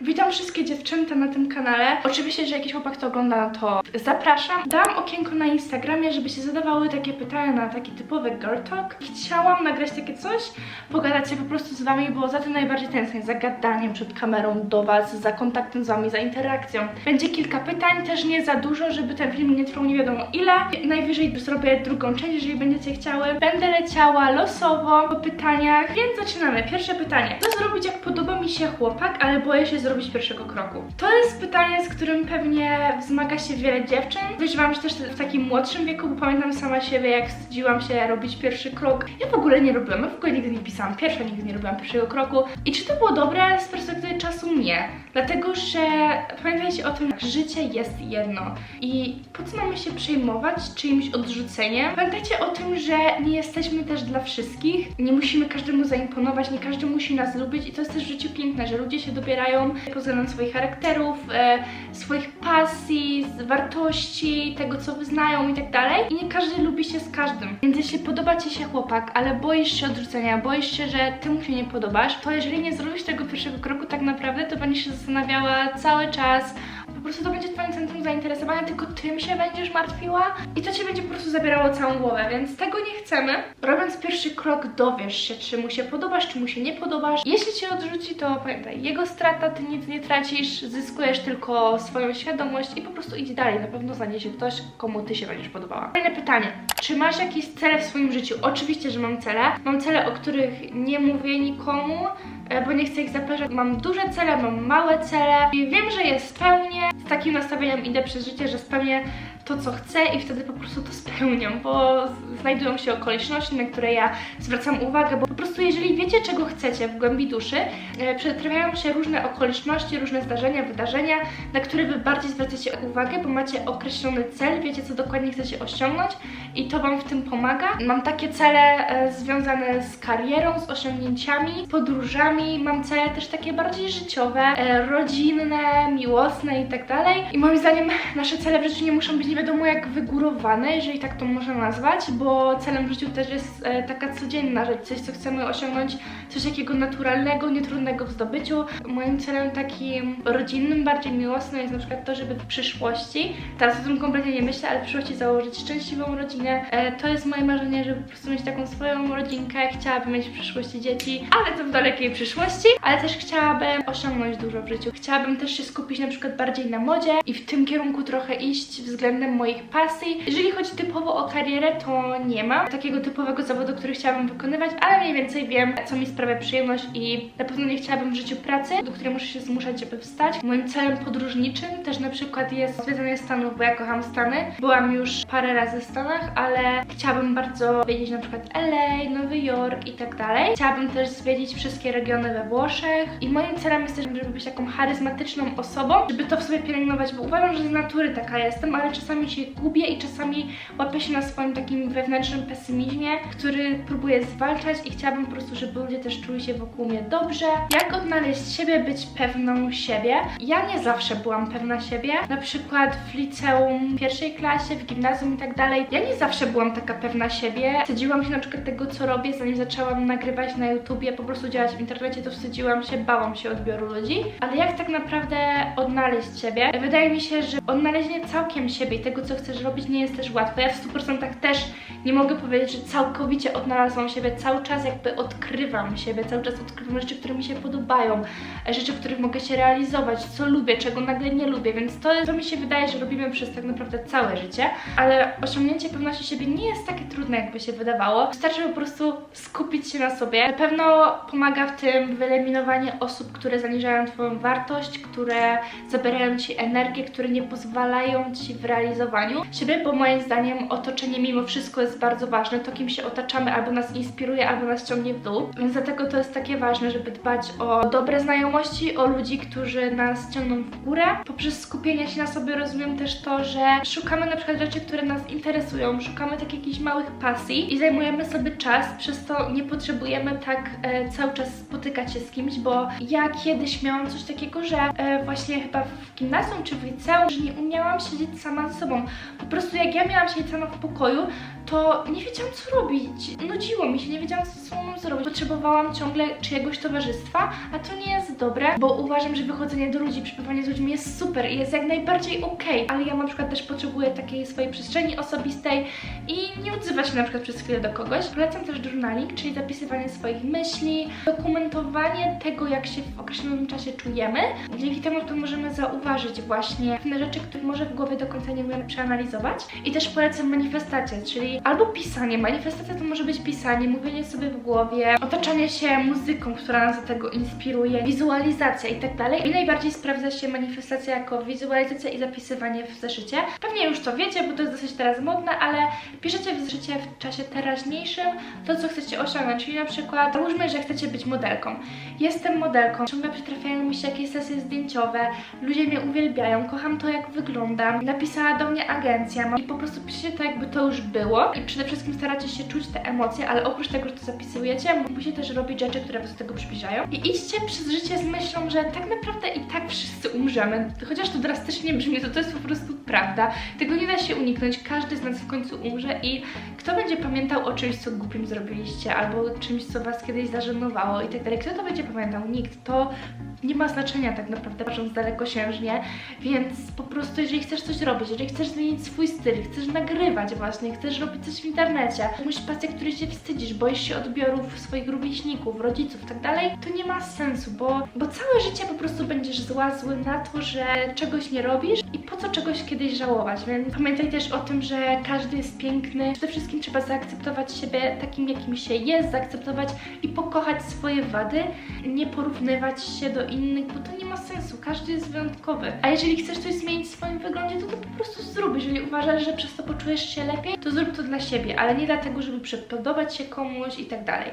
Witam wszystkie dziewczęta na tym kanale. Oczywiście, że jakiś chłopak to ogląda, to zapraszam. Dam okienko na Instagramie, żeby się zadawały takie pytania na taki typowy girl talk. Chciałam nagrać takie coś, pogadać się po prostu z wami, bo za tym najbardziej tęsknię, za gadaniem przed kamerą do was, za kontaktem z wami, za interakcją. Będzie kilka pytań, też nie za dużo, żeby ten film nie trwał nie wiadomo ile. Najwyżej zrobię drugą część, jeżeli będziecie chciały. Będę leciała losowo po pytaniach, więc zaczynamy. Pierwsze pytanie. Co zrobić, jak podoba mi się chłopak, ale boję się zrobić pierwszego kroku? To jest pytanie, z którym pewnie wzmaga się wiele dziewczyn. Wyżywam się też w takim młodszym wieku, bo pamiętam sama siebie, jak wstydziłam się robić pierwszy krok. Ja w ogóle nie robiłam, ja w ogóle nigdy nie pisałam pierwsza, nigdy nie robiłam pierwszego kroku. I czy to było dobre z perspektywy czasu? Nie. Dlatego, że pamiętajcie o tym, że życie jest jedno. I po co mamy się przejmować czyimś odrzuceniem? Pamiętajcie o tym, że nie jesteśmy też dla wszystkich. Nie musimy każdemu zaimponować, nie każdy musi nas lubić i to jest też w życiu piękne, że ludzie się dobierają pod względem swoich charakterów, e, swoich pasji, wartości, tego co wyznają i tak dalej. I nie każdy lubi się z każdym. Więc jeśli podoba Ci się chłopak, ale boisz się odrzucenia, boisz się, że Ty mu się nie podobasz, to jeżeli nie zrobisz tego pierwszego kroku tak naprawdę, to będziesz się zastanawiała cały czas, po prostu to będzie Twoim centrum zainteresowania, tylko tym się będziesz martwiła i to Cię będzie po prostu zabierało całą głowę, więc tego nie chcemy. Robiąc pierwszy krok dowiesz się, czy mu się podobasz, czy mu się nie podobasz. Jeśli Cię odrzuci, to pamiętaj, jego strata, Ty nic nie tracisz, zyskujesz tylko swoją świadomość i po prostu idź dalej. Na pewno znajdzie się ktoś, komu Ty się będziesz podobała. Kolejne pytanie. Czy masz jakieś cele w swoim życiu? Oczywiście, że mam cele. Mam cele, o których nie mówię nikomu, e, bo nie chcę ich zapraszać. Mam duże cele, mam małe cele i wiem, że je spełnię. Z takim nastawieniem idę przez życie, że spełnię to, co chcę i wtedy po prostu to spełniam, bo znajdują się okoliczności, na które ja zwracam uwagę, bo prostu jeżeli wiecie, czego chcecie w głębi duszy, e, przetrawiają się różne okoliczności, różne zdarzenia, wydarzenia, na które wy bardziej zwracacie uwagę, bo macie określony cel, wiecie, co dokładnie chcecie osiągnąć i to wam w tym pomaga. Mam takie cele e, związane z karierą, z osiągnięciami, podróżami, mam cele też takie bardziej życiowe, e, rodzinne, miłosne i tak dalej. I moim zdaniem nasze cele w życiu nie muszą być nie wiadomo jak wygórowane, jeżeli tak to można nazwać, bo celem w życiu też jest taka codzienna rzecz, coś co chcemy osiągnąć, coś takiego naturalnego, nietrudnego w zdobyciu. Moim celem takim rodzinnym, bardziej miłosnym jest na przykład to, żeby w przyszłości, teraz o tym kompletnie nie myślę, ale w przyszłości założyć szczęśliwą rodzinę. E, to jest moje marzenie, żeby po prostu mieć taką swoją rodzinkę. Chciałabym mieć w przyszłości dzieci, ale to w dalekiej przyszłości, ale też chciałabym osiągnąć dużo w życiu. Chciałabym też się skupić na przykład bardziej na modzie i w tym kierunku trochę iść względem moich pasji. Jeżeli chodzi typowo o karierę, to nie mam takiego typowego zawodu, który chciałabym wykonywać, ale mniej więcej wiem, co mi sprawia przyjemność i na pewno nie chciałabym w życiu pracy, do której muszę się zmuszać, żeby wstać. Moim celem podróżniczym też na przykład jest zwiedzanie Stanów, bo ja kocham Stany. Byłam już parę razy w Stanach, ale chciałabym bardzo wiedzieć na przykład LA, Nowy Jork i tak dalej. Chciałabym też zwiedzić wszystkie regiony we Włoszech i moim celem jest też, żeby być taką charyzmatyczną osobą, żeby to w sobie pielęgnować, bo uważam, że z natury taka jestem, ale czasami się gubię i czasami łapię się na swoim takim wewnętrznym pesymizmie, który próbuję zwalczać i chciałabym po prostu, żeby ludzie też czuli się wokół mnie dobrze. Jak odnaleźć siebie, być pewną siebie? Ja nie zawsze byłam pewna siebie, na przykład w liceum, w pierwszej klasie, w gimnazjum i tak dalej. Ja nie zawsze byłam taka pewna siebie. Wstydziłam się na przykład tego, co robię, zanim zaczęłam nagrywać na YouTubie, po prostu działać w internecie, to wstydziłam się, bałam się odbioru ludzi. Ale jak tak naprawdę odnaleźć siebie? Wydaje mi się, że odnalezienie całkiem siebie i tego, co chcesz robić, nie jest też łatwe. Ja w 100% też nie mogę powiedzieć, że całkowicie odnalazłam siebie, cały czas jakby odkrywam siebie, cały czas odkrywam rzeczy, które mi się podobają, e, rzeczy, w których mogę się realizować, co lubię, czego nagle nie lubię, więc to, to mi się wydaje, że robimy przez tak naprawdę całe życie, ale osiągnięcie pewności siebie nie jest takie trudne, jakby się wydawało. Wystarczy po prostu skupić się na sobie. Na pewno pomaga w tym wyeliminowanie osób, które zaniżają Twoją wartość, które zabierają Ci energię, które nie pozwalają Ci w realizowaniu siebie, bo moim zdaniem otoczenie mimo wszystko jest bardzo ważne. To, kim się otaczamy, albo nas inspiruje, albo nas ciągnie w dół. Więc dlatego to jest takie ważne, żeby dbać o dobre znajomości, o ludzi, którzy nas ciągną w górę. Poprzez skupienie się na sobie rozumiem też to, że szukamy na przykład rzeczy, które nas interesują, szukamy takich jakichś małych pasji i zajmujemy sobie czas, przez to nie potrzebujemy tak e, cały czas spotykać się z kimś, bo ja kiedyś miałam coś takiego, że e, właśnie chyba w gimnazjum czy w liceum, że nie umiałam siedzieć sama ze sobą. Po prostu jak ja miałam siedzieć sama w pokoju, to nie wiedziałam co robić. Nudziło mi się, nie wiedziałam co ze sobą mam zrobić. Potrzebowałam ciągle czyjegoś towarzystwa, a to nie jest dobre, bo uważam, że wychodzenie do ludzi, przebywanie z ludźmi jest super i jest jak najbardziej okej, ale ja na przykład też potrzebuję takiej swojej przestrzeni osobistej i nie odzywać się na przykład przez chwilę do kogoś. Polecam też journaling, czyli zapisywanie swoich myśli, dokumentowanie tego, jak się w określonym czasie czujemy. Dzięki temu to możemy zauważyć właśnie pewne rzeczy, które może w głowie do końca nie umiemy przeanalizować. I też polecam manifestację, czyli albo pisanie. Manifestacja to może być pisanie, mówienie sobie w głowie, otaczanie się muzyką, która nas do tego inspiruje, wizualizacja i tak dalej. I najbardziej sprawdza się manifestacja jako wizualizacja i zapisywanie w zeszycie. Pewnie już to wiecie, bo to jest dosyć teraz modne, ale piszecie w zeszycie w czasie teraźniejszym to, co chcecie osiągnąć. Czyli na przykład, załóżmy, że chcecie być modelką. Jestem modelką, ciągle przytrafiają mi się jakieś sesje zdjęciowe, ludzie mnie uwielbiają, kocham to, jak wyglądam. Napisała do mnie agencja i po prostu piszecie to, jakby to już było i przede wszystkim staracie się czuć te emocje, ale oprócz tego, że to zapisujecie, musicie też robić rzeczy, które was do tego przybliżają. I idźcie przez życie z myślą, że tak naprawdę i tak wszyscy umrzemy. Chociaż to drastycznie brzmi, to to jest po prostu prawda. Tego nie da się uniknąć, każdy z nas w końcu umrze i kto będzie pamiętał o czymś, co głupim zrobiliście, albo czymś, co was kiedyś zażenowało i tak dalej. Kto to będzie pamiętał? Nikt. To nie ma znaczenia tak naprawdę, patrząc dalekosiężnie, więc po prostu jeżeli chcesz coś robić, jeżeli chcesz zmienić swój styl, chcesz nagrywać właśnie, chcesz robić coś w internecie, masz pasję, której się wstydzisz, boisz się odbiorów swoich rówieśników, rodziców tak dalej, to nie ma sensu, bo, bo całe życie po prostu będziesz zła, zły na to, że czegoś nie robisz i po co czegoś kiedyś żałować, więc pamiętaj też o tym, że każdy jest piękny, przede wszystkim trzeba zaakceptować siebie takim, jakim się jest, zaakceptować i pokochać swoje wady, nie porównywać się do innych, bo to nie ma sensu. Każdy jest wyjątkowy. A jeżeli chcesz coś zmienić w swoim wyglądzie, to to po prostu zrób. Jeżeli uważasz, że przez to poczujesz się lepiej, to zrób to dla siebie, ale nie dlatego, żeby przepodobać się komuś i tak dalej.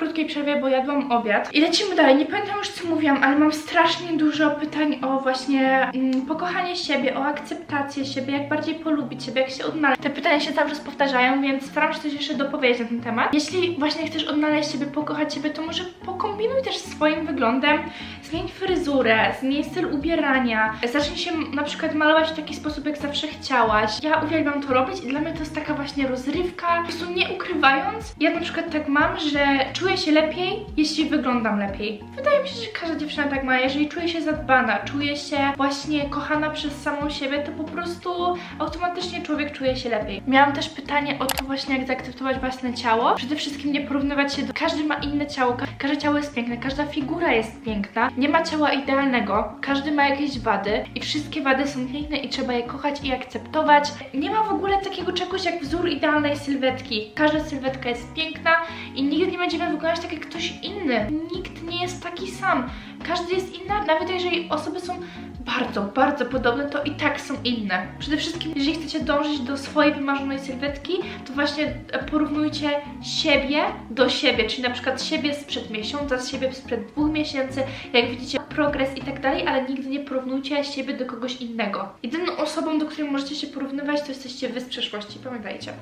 Krótkiej przerwie, bo jadłam obiad i lecimy dalej. Nie pamiętam już co mówiłam, ale mam strasznie dużo pytań o właśnie mm, pokochanie siebie, o akceptację siebie, jak bardziej polubić siebie, jak się odnaleźć. Te pytania się cały czas powtarzają, więc staram się coś jeszcze dopowiedzieć na ten temat. Jeśli właśnie chcesz odnaleźć siebie, pokochać siebie, to może pokombinuj też swoim wyglądem. Zmień fryzurę, zmień styl ubierania, zacznij się na przykład malować w taki sposób, jak zawsze chciałaś. Ja uwielbiam to robić i dla mnie to jest taka właśnie rozrywka, po prostu nie ukrywając. Ja na przykład tak mam, że czuję się lepiej, jeśli wyglądam lepiej. Wydaje mi się, że każda dziewczyna tak ma. Jeżeli czuje się zadbana, czuje się właśnie kochana przez samą siebie, to po prostu automatycznie człowiek czuje się lepiej. Miałam też pytanie o to właśnie, jak zaakceptować własne ciało. Przede wszystkim nie porównywać się do... Każdy ma inne ciało, ka- każde ciało jest piękne, każda figura jest piękna. Nie ma ciała idealnego, każdy ma jakieś wady i wszystkie wady są piękne i trzeba je kochać i akceptować. Nie ma w ogóle takiego czegoś jak wzór idealnej sylwetki. Każda sylwetka jest piękna i nigdy nie będziemy wyglądać tak jak ktoś inny. Nikt nie jest taki sam. Każdy jest inny, nawet jeżeli osoby są bardzo, bardzo podobne, to i tak są inne. Przede wszystkim, jeżeli chcecie dążyć do swojej wymarzonej sylwetki, to właśnie porównujcie siebie do siebie, czyli na przykład siebie sprzed miesiąca, z siebie sprzed dwóch miesięcy, jak widzicie progres i tak dalej, ale nigdy nie porównujcie siebie do kogoś innego. Jedyną osobą, do której możecie się porównywać, to jesteście wy z przeszłości, pamiętajcie.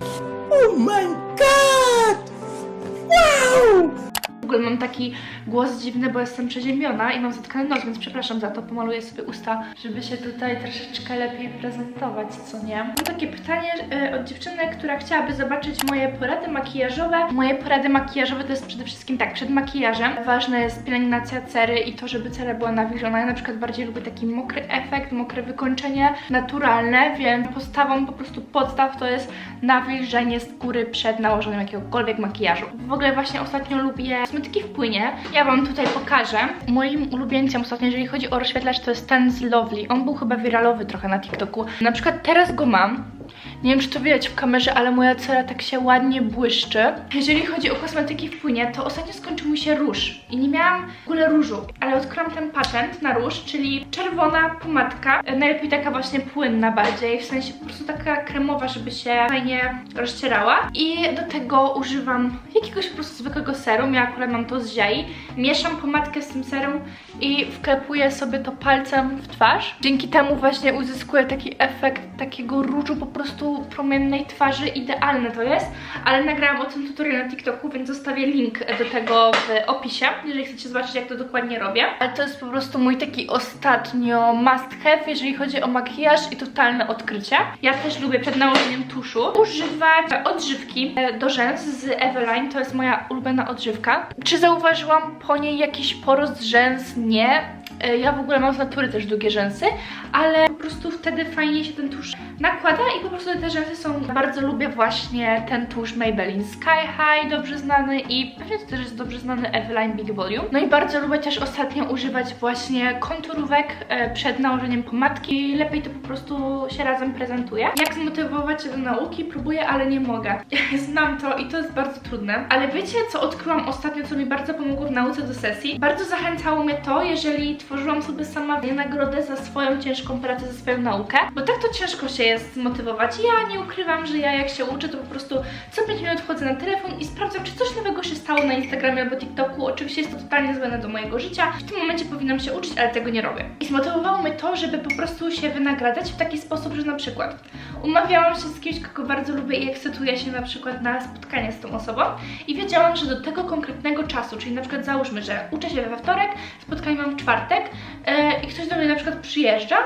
Oh my god! Wow! Ogóle mam taki głos dziwny, bo jestem przeziębiona i mam zatkany nos, więc przepraszam za to. Pomaluję sobie usta, żeby się tutaj troszeczkę lepiej prezentować, co nie? Mam takie pytanie e, od dziewczyny, która chciałaby zobaczyć moje porady makijażowe. Moje porady makijażowe to jest przede wszystkim tak, przed makijażem ważne jest pielęgnacja cery i to, żeby cera była nawilżona. Ja na przykład bardziej lubię taki mokry efekt, mokre wykończenie, naturalne, więc postawą po prostu podstaw to jest nawilżenie skóry przed nałożeniem jakiegokolwiek makijażu. W ogóle właśnie ostatnio lubię kosmetyki w płynie. Ja Wam tutaj pokażę. Moim ulubieńcem ostatnio, jeżeli chodzi o rozświetlacz, to jest ten z Lovely. On był chyba wiralowy trochę na TikToku. Na przykład teraz go mam. Nie wiem, czy to widać w kamerze, ale moja cera tak się ładnie błyszczy. Jeżeli chodzi o kosmetyki w płynie, to ostatnio skończył mi się róż. I nie miałam w ogóle różu, ale odkryłam ten patent na róż, czyli czerwona pomadka, najlepiej taka właśnie płynna bardziej, w sensie po prostu taka kremowa, żeby się fajnie rozcierała. I do tego używam jakiegoś po prostu zwykłego serum, ja akurat mam to z ziai, mieszam pomadkę z tym serum i wklepuję sobie to palcem w twarz. Dzięki temu właśnie uzyskuję taki efekt takiego różu po po promiennej twarzy idealne to jest, ale nagrałam o tym tutorial na TikToku, więc zostawię link do tego w opisie, jeżeli chcecie zobaczyć jak to dokładnie robię. Ale to jest po prostu mój taki ostatnio must have, jeżeli chodzi o makijaż i totalne odkrycie. Ja też lubię przed nałożeniem tuszu używać odżywki e, do rzęs z Eveline, to jest moja ulubiona odżywka. Czy zauważyłam po niej jakiś porost rzęs? Nie. E, Ja w ogóle mam z natury też długie rzęsy, ale po prostu wtedy fajnie się ten tusz nakłada i po prostu te rzęsy są... Bardzo lubię właśnie ten tusz Maybelline Sky High, dobrze znany i pewnie to też jest dobrze znany Eveline Big Volume. No i bardzo lubię też ostatnio używać właśnie konturówek e, przed nałożeniem pomadki. Lepiej to po prostu się razem prezentuje. Jak zmotywować się do nauki? Próbuję, ale nie mogę. Znam to i to jest bardzo trudne. Ale wiecie, co odkryłam ostatnio, co mi bardzo pomogło w nauce do sesji? Bardzo zachęcało mnie to, jeżeli tworzyłam sobie sama nagrodę za swoją ciężką pracę, za swoją naukę, bo tak to ciężko się jest zmotywować. Ja nie ukrywam, że ja jak się uczę, to po prostu co 5 minut wchodzę na telefon i sprawdzam, czy coś nowego się stało na Instagramie albo TikToku. Oczywiście jest to totalnie zbędne do mojego życia. W tym momencie powinnam się uczyć, ale tego nie robię. I zmotywowało mnie to, żeby po prostu się wynagradzać w taki sposób, że na przykład umawiałam się z kimś, kogo bardzo lubię i ekscytuję się na przykład na spotkanie z tą osobą i wiedziałam, że do tego konkretnego czasu, czyli na przykład załóżmy, że uczę się we wtorek, spotkanie mam w czwartek i ktoś do mnie na przykład przyjeżdża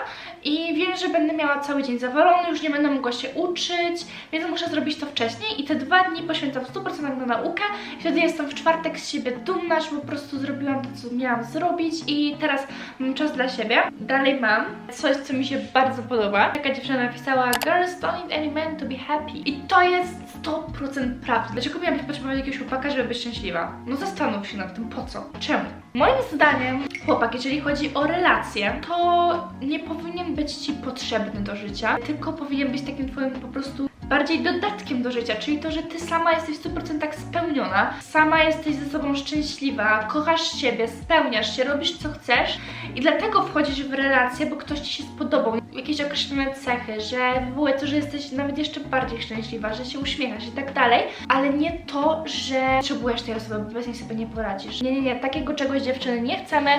i wiem, że będę miała cały dzień zawalony, już nie będę mogła się uczyć, więc muszę zrobić to wcześniej i te dwa dni poświęcam 100% na naukę i wtedy jestem w czwartek z siebie dumna, że po prostu zrobiłam to, co miałam zrobić i teraz mam czas dla siebie. Dalej mam coś, co mi się bardzo podoba. Taka dziewczyna napisała Girls don't need any man to be happy i to jest 100% prawda. Dlaczego miałabym potrzebować jakiegoś chłopaka, żeby być szczęśliwa? No zastanów się nad tym, po co? Czemu? Moim zdaniem chłopak, jeżeli chodzi o relacje, to nie powinien być Ci potrzebny do życia, tylko powinien być takim Twoim po prostu bardziej dodatkiem do życia, czyli to, że Ty sama jesteś w 100% spełniona, sama jesteś ze sobą szczęśliwa, kochasz siebie, spełniasz się, robisz co chcesz i dlatego wchodzisz w relację, bo ktoś Ci się spodobał, jakieś określone cechy, że w ogóle to, że jesteś nawet jeszcze bardziej szczęśliwa, że się uśmiechasz i tak dalej, ale nie to, że potrzebujesz tej osoby, bo bez niej sobie nie poradzisz. Nie, nie, nie, takiego czegoś dziewczyny nie chcemy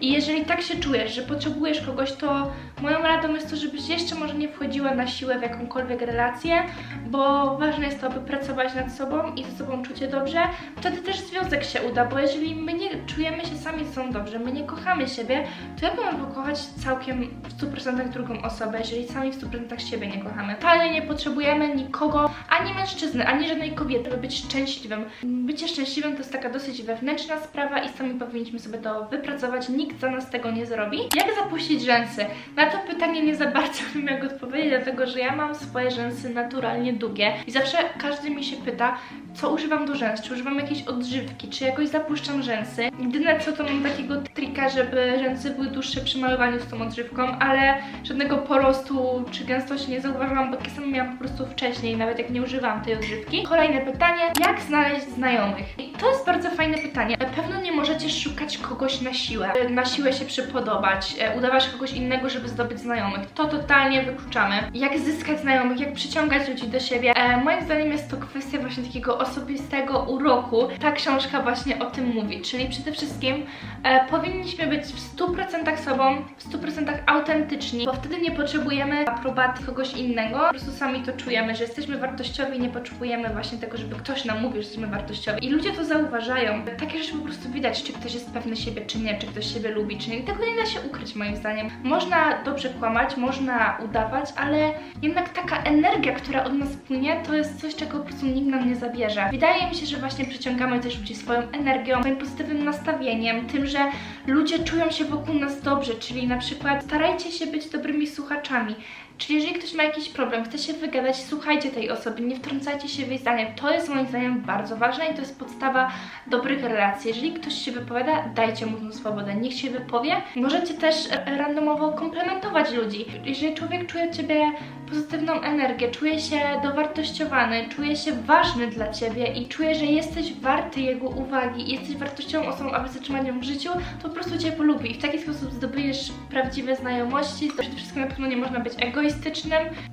i jeżeli tak się czujesz, że potrzebujesz kogoś, to moją radą jest to, żebyś jeszcze może nie wchodziła na siłę w jakąkolwiek relację, bo ważne jest to, aby pracować nad sobą i ze sobą czuć się dobrze, wtedy też związek się uda, bo jeżeli my nie czujemy się sami ze sobą dobrze, my nie kochamy siebie, to jak mamy pokochać całkiem w 100% drugą osobę, jeżeli sami w 100% siebie nie kochamy? Totalnie nie potrzebujemy nikogo, ani mężczyzny, ani żadnej kobiety, by być szczęśliwym. Bycie szczęśliwym to jest taka dosyć wewnętrzna sprawa i sami powinniśmy sobie to wypracować, nikt za nas tego nie zrobi. Jak zapuścić rzęsy? Na to pytanie nie za bardzo wiem jak odpowiedzieć, dlatego że ja mam swoje rzęsy naturalnie długie i zawsze każdy mi się pyta, co używam do rzęs, czy używam jakiejś odżywki, czy jakoś zapuszczam rzęsy. Jedyne co to mam takiego trika, żeby rzęsy były dłuższe przy malowaniu z tą odżywką, ale żadnego porostu czy gęstości nie zauważyłam, bo takie same miałam po prostu wcześniej, nawet jak nie używałam tej odżywki. Kolejne pytanie, jak znaleźć znajomych? I to jest bardzo fajne pytanie. Na pewno nie możecie szukać kogoś na siłę, na siłę się przypodobać, e, udawać kogoś innego, żeby zdobyć znajomych. To totalnie wykluczamy. Jak zyskać znajomych, jak przyciągać ludzi do siebie? E, moim zdaniem jest to kwestia właśnie takiego osobistego uroku. Ta książka właśnie o tym mówi, czyli przede wszystkim e, powinniśmy być w 100% sobą, w 100% autentyczni, bo wtedy nie potrzebujemy aprobaty kogoś innego. Po prostu sami to czujemy, że jesteśmy wartościowi nie potrzebujemy właśnie tego, żeby ktoś nam mówił, że jesteśmy wartościowi. I ludzie to zauważają. Takie rzeczy po prostu widać, czy ktoś jest pewny siebie, czy nie, czy ktoś siebie lubi, czy nie. I tego nie da się ukryć moim zdaniem. Można dobrze kłamać, można udawać, ale jednak taka energia, która od nas płynie, to jest coś, czego po prostu nikt nam nie zabierze. Wydaje mi się, że właśnie przyciągamy też ludzi swoją energią, swoim pozytywnym nastawieniem, tym, że ludzie czują się wokół nas dobrze, czyli na przykład starajcie się być dobrymi słuchaczami. Czyli jeżeli ktoś ma jakiś problem, chce się wygadać, słuchajcie tej osoby, nie wtrącajcie się w jej zdanie. To jest moim zdaniem bardzo ważne i to jest podstawa dobrych relacji. Jeżeli ktoś się wypowiada, dajcie mu tą swobodę, niech się wypowie. Możecie też randomowo komplementować ludzi. Jeżeli człowiek czuje od Ciebie pozytywną energię, czuje się dowartościowany, czuje się ważny dla Ciebie i czuje, że jesteś warty jego uwagi jesteś wartościową osobą, aby zatrzymać ją w życiu, to po prostu Cię polubi i w taki sposób zdobędziesz prawdziwe znajomości. Przede wszystkim na pewno nie można być egoistą,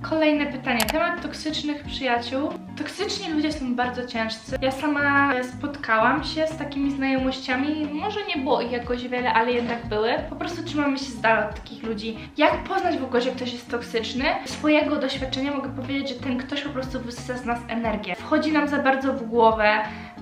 Kolejne pytanie. Temat toksycznych przyjaciół. Toksyczni ludzie są bardzo ciężcy. Ja sama spotkałam się z takimi znajomościami. Może nie było ich jakoś wiele, ale jednak były. Po prostu trzymamy się z dala od takich ludzi. Jak poznać w ogóle, że ktoś jest toksyczny? Z swojego doświadczenia mogę powiedzieć, że ten ktoś po prostu wysysa z nas energię. Wchodzi nam za bardzo w głowę.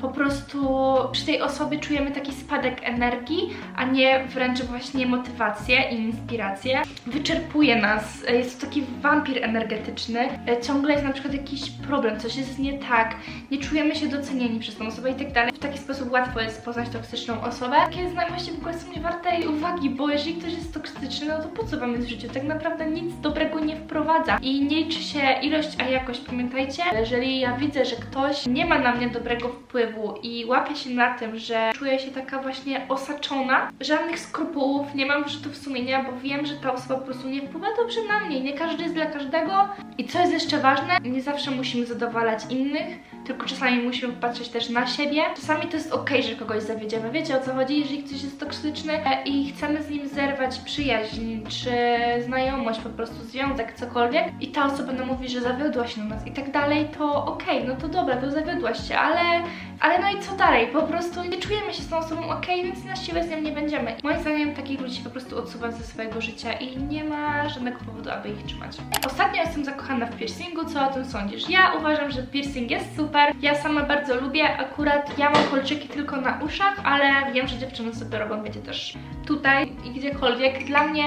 Po prostu przy tej osobie czujemy taki spadek energii, a nie wręcz właśnie motywację i inspirację. Wyczerpuje nas, jest to taki wampir energetyczny. E, Ciągle jest na przykład jakiś problem, coś jest nie tak, nie czujemy się docenieni przez tą osobę i tak dalej. W taki sposób łatwo jest poznać toksyczną osobę. Takie znajomości w ogóle są nie warte jej uwagi, bo jeżeli ktoś jest toksyczny, no to po co wam jest w życiu? Tak naprawdę nic dobrego nie wprowadza i nie liczy się ilość, a jakość. Pamiętajcie, jeżeli ja widzę, że ktoś nie ma na mnie dobrego wpływu i łapie się na tym, że czuję się taka właśnie osaczona, żadnych skrupułów, nie mam wyrzutów sumienia, bo wiem, że ta osoba po prostu nie wpływa dobrze na mnie. Nie każdy jest dla każdego. I co jest jeszcze ważne, nie zawsze musimy zadowalać innych, tylko czasami musimy patrzeć też na siebie. Czasami to jest ok, że kogoś zawiedziemy. Wiecie o co chodzi? Jeżeli ktoś jest toksyczny e, i chcemy z nim zerwać przyjaźń, czy znajomość, po prostu związek, cokolwiek, i ta osoba nam mówi, że zawiodłaś na nas i tak dalej, to okej, no to dobra, to zawiodłaś się, ale, ale no i co dalej? Po prostu nie czujemy się z tą osobą ok, więc na siłę z nią nie będziemy. Moim zdaniem takich ludzi się po prostu odsuwa ze swojego życia i nie ma żadnego powodu, aby ich trzymać. Ostatnio jestem zakochana w piercingu, co o tym sądzisz? Ja uważam, że piercing jest super, ja sama bardzo lubię, akurat ja mam kolczyki tylko na uszach, ale wiem, że dziewczyny sobie robią, wiecie, też tutaj i gdziekolwiek. Dla mnie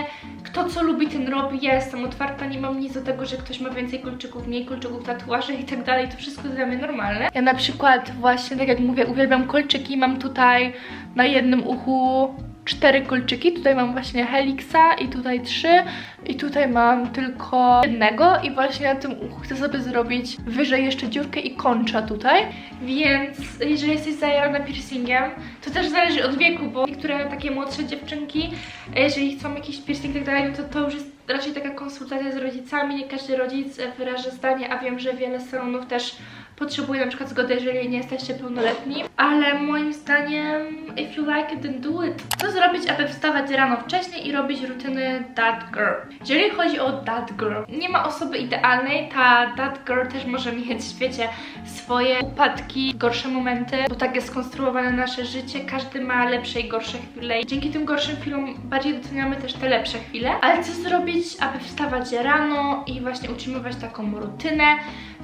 kto co lubi, ten robi. Ja jestem otwarta, nie mam nic do tego, że ktoś ma więcej kolczyków, mniej kolczyków, tatuaży i tak dalej. To wszystko jest dla mnie normalne. Ja na przykład właśnie, tak jak mówię, uwielbiam kolczyki. Mam tutaj na jednym uchu cztery kolczyki. Tutaj mam właśnie helixa i tutaj trzy i tutaj mam tylko jednego i właśnie na tym uchu chcę sobie zrobić wyżej jeszcze dziurkę i kończa tutaj. Więc jeżeli jesteś zajarana piercingiem, to też zależy od wieku, bo niektóre takie młodsze dziewczynki, e, jeżeli chcą jakiś piercing i tak dalej, no to to już jest raczej taka konsultacja z rodzicami. Nie każdy rodzic wyraża zdanie, a wiem, że wiele salonów też potrzebuje na przykład zgody, jeżeli nie jesteście pełnoletni. Ale moim zdaniem, if you like it, then do it. Co zrobić, aby wstawać rano wcześniej i robić rutyny that girl? Jeżeli chodzi o that girl, nie ma osoby idealnej. Ta that girl też może mieć, wiecie, swoje upadki, gorsze momenty, bo tak jest skonstruowane nasze życie. Każdy ma lepsze i gorsze chwile. Dzięki tym gorszym chwilom bardziej doceniamy też te lepsze chwile. Ale co zrobić, aby wstawać rano i właśnie utrzymywać taką rutynę?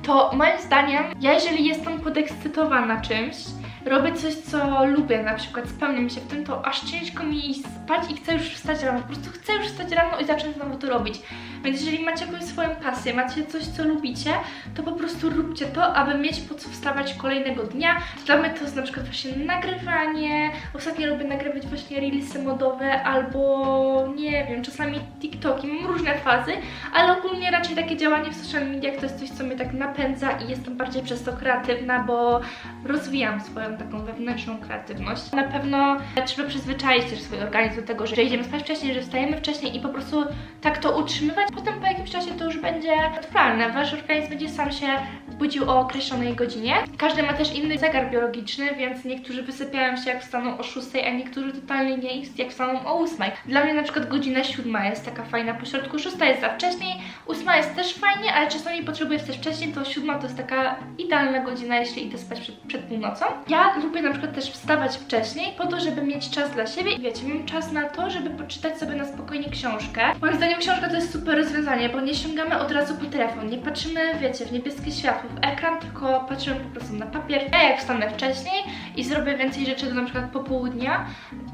to moim zdaniem, ja jeżeli jestem podekscytowana czymś, robię coś, co lubię, na przykład spełniam się w tym, to aż ciężko mi spać i chcę już wstać rano. Po prostu chcę już wstać rano i zacząć znowu to robić. Więc jeżeli macie jakąś swoją pasję, macie coś, co lubicie, to po prostu róbcie to, aby mieć po co wstawać kolejnego dnia. Dla mnie to jest na przykład właśnie nagrywanie. Ostatnio lubię nagrywać właśnie reelsy modowe albo nie wiem, czasami TikToki. Mam różne fazy, ale ogólnie raczej takie działanie w social mediach to jest coś, co mnie tak napędza i jestem bardziej przez to kreatywna, bo rozwijam swoją taką wewnętrzną kreatywność. Na pewno trzeba przyzwyczaić też swój organizm do tego, że idziemy spać wcześniej, że wstajemy wcześniej i po prostu tak to utrzymywać. Potem po jakimś czasie to już będzie naturalne. Wasz organizm będzie sam się budził o określonej godzinie. Każdy ma też inny zegar biologiczny, więc niektórzy wysypiają się jak wstaną o 6, a niektórzy totalnie nie jak wstaną o 8. Dla mnie na przykład godzina 7 jest taka fajna po środku, 6 jest za wcześniej, 8 jest też fajnie, ale czasami potrzebuję wstać wcześniej, to 7 to jest taka idealna godzina, jeśli idę spać przed, przed północą. Ja lubię na przykład też wstawać wcześniej po to, żeby mieć czas dla siebie i wiecie, mam czas na to, żeby poczytać sobie na spokojnie książkę. Moim zdaniem książka to jest super rozwiązanie, bo nie sięgamy od razu po telefon, nie patrzymy, wiecie, w niebieskie światło, w ekran, tylko patrzymy po prostu na papier. Ja jak wstanę wcześniej i zrobię więcej rzeczy do na przykład popołudnia,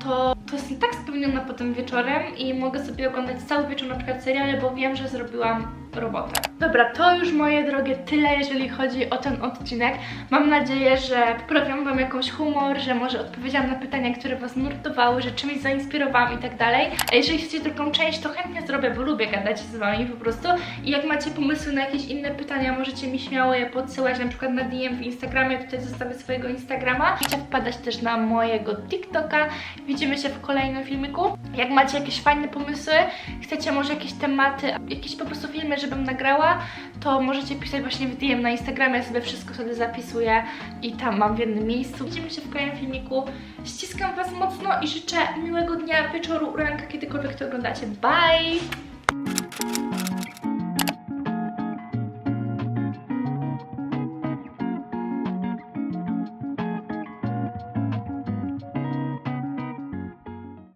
to, to jestem tak spełniona potem wieczorem i mogę sobie oglądać cały wieczór na przykład seriale, bo wiem, że zrobiłam robotę. Dobra, to już moje drogie tyle, jeżeli chodzi o ten odcinek. Mam nadzieję, że poprawiłam Wam jakąś humor, że może odpowiedziałam na pytania, które Was nurtowały, że czymś zainspirowałam i tak dalej. A jeżeli chcecie drugą część, to chętnie zrobię, bo lubię gadać z Wami po prostu. I jak macie pomysły na jakieś inne pytania, możecie mi śmiało je podsyłać, na przykład na DM w Instagramie, tutaj zostawię swojego Instagrama. Możecie wpadać też na mojego TikToka. Widzimy się w kolejnym filmiku. Jak macie jakieś fajne pomysły, chcecie może jakieś tematy, jakieś po prostu filmy, żebym nagrała, to możecie pisać właśnie w DM na Instagramie, ja sobie wszystko wtedy zapisuję i tam mam w jednym miejscu. Widzimy się w kolejnym filmiku. Ściskam Was mocno i życzę miłego dnia, wieczoru, ranka, kiedykolwiek to oglądacie. Bye!